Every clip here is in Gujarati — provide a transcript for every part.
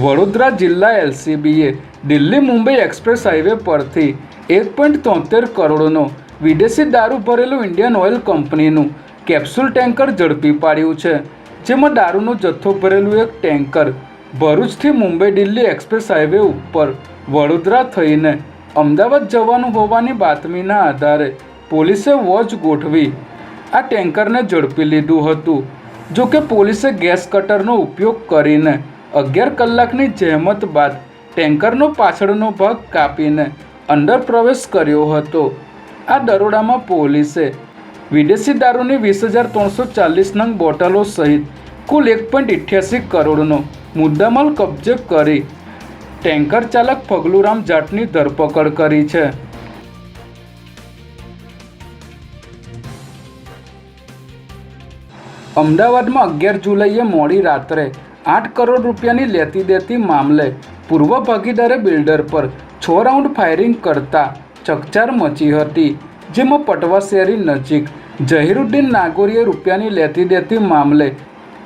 વડોદરા જિલ્લા એલસીબીએ દિલ્હી મુંબઈ એક્સપ્રેસ હાઈવે પરથી એક પોઈન્ટ તોતેર કરોડનો વિદેશી દારૂ ભરેલું ઇન્ડિયન ઓઇલ કંપનીનું કેપ્સ્યુલ ટેન્કર ઝડપી પાડ્યું છે, જેમાં દારૂનો જથ્થો ભરેલું એક ટેન્કર ભરૂચથી મુંબઈ દિલ્હી એક્સપ્રેસ હાઈવે ઉપર વડોદરા થઈને અમદાવાદ જવાનું હોવાની બાતમીના આધારે પોલીસે વોચ ગોઠવી આ ટેન્કરને ઝડપી લીધું હતું. જો કે પોલીસે ગેસ કટરનો ઉપયોગ કરીને અગિયાર કલાકની જહેમત બાદ ટેન્કરનો પાછળનો ભાગ કાપીને અંદર પ્રવેશ કર્યો હતો. આ દરોડામાં પોલીસે વિદેશી દારૂની વીસ હજાર ત્રણસો ચાલીસ નંગ બોટલો સહિત કુલ એક પોઈન્ટ ઇઠ્યાસી કરોડનો મુદ્દામાલ કબજે કરી ટેન્કર ચાલક ફગલુરામ જાટની ધરપકડ કરી છે. અમદાવાદમાં અગિયાર જુલાઈએ મોડી રાત્રે આઠ કરોડ રૂપિયાની લેતી દેતી મામલે પૂર્વ ભાગીદારે બિલ્ડર પર છ રાઉન્ડ ફાયરિંગ કરતા ચકચાર મચી હતી, જેમાં પટવા શેરી નજીક ઝહીરુદ્દીન નાગોરીએ રૂપિયાની લેતી દેતી મામલે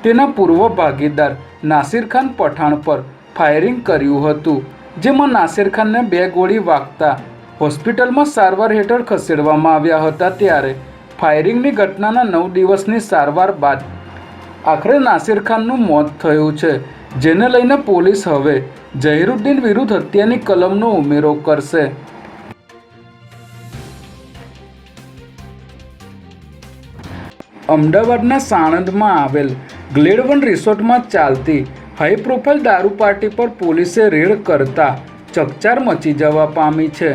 તેના પૂર્વ ભાગીદાર નાસિર ખાન પઠાણ પર ફાયરિંગ કર્યું હતું, જેમાં નાસિર ખાનને બે ગોળી વાગતા હોસ્પિટલમાં સારવાર હેઠળ ખસેડવામાં આવ્યા હતા ત્યારે ફાયરિંગની ઘટનાના નવ દિવસની સારવાર બાદ આખરે નાસિર ખાનનું મોત થયું છે, જેને લઈને પોલીસ હવે ઝહીરુદ્દીન વિરુદ્ધ હત્યાની કલમનો ઉમેરો કરશે. અમદાવાદના સાણંદમાં આવેલ ગ્લેડ વન રિસોર્ટમાં ચાલતી હાઈ પ્રોફાઇલ દારૂ પાર્ટી પર પોલીસે રેડ કરતા ચકચાર મચી જવા પામી છે,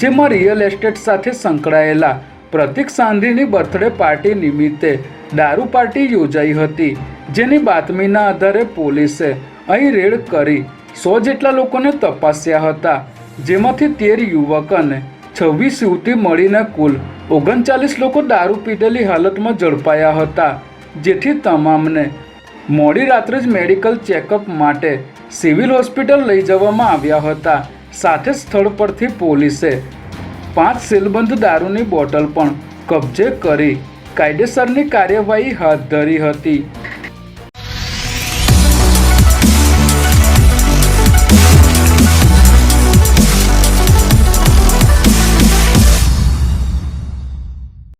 જેમાં રિયલ એસ્ટેટ સાથે સંકળાયેલા પ્રતિક સાંધીની બર્થડે પાર્ટી નિમિત્તે દારૂ પાર્ટી યોજાઈ હતી, જેની બાતમીના આધારે પોલીસે અહીં રેડ કરી સો જેટલા લોકોને તપાસ્યા હતા, જેમાંથી તેર યુવક અને છવ્વીસ યુવતી મળીને કુલ ઓગણચાલીસ લોકો દારૂ પીધેલી હાલતમાં ઝડપાયા હતા, જેથી તમામને મોડી રાત્રે જ મેડિકલ ચેકઅપ માટે સિવિલ હોસ્પિટલ લઈ જવામાં આવ્યા હતા. સાથે સ્થળ પરથી પોલીસે પાંચ સીલબંધ દારૂની બોટલ પણ કબજે કરી કાયદેસરની કાર્યવાહી હાથ ધરી હતી.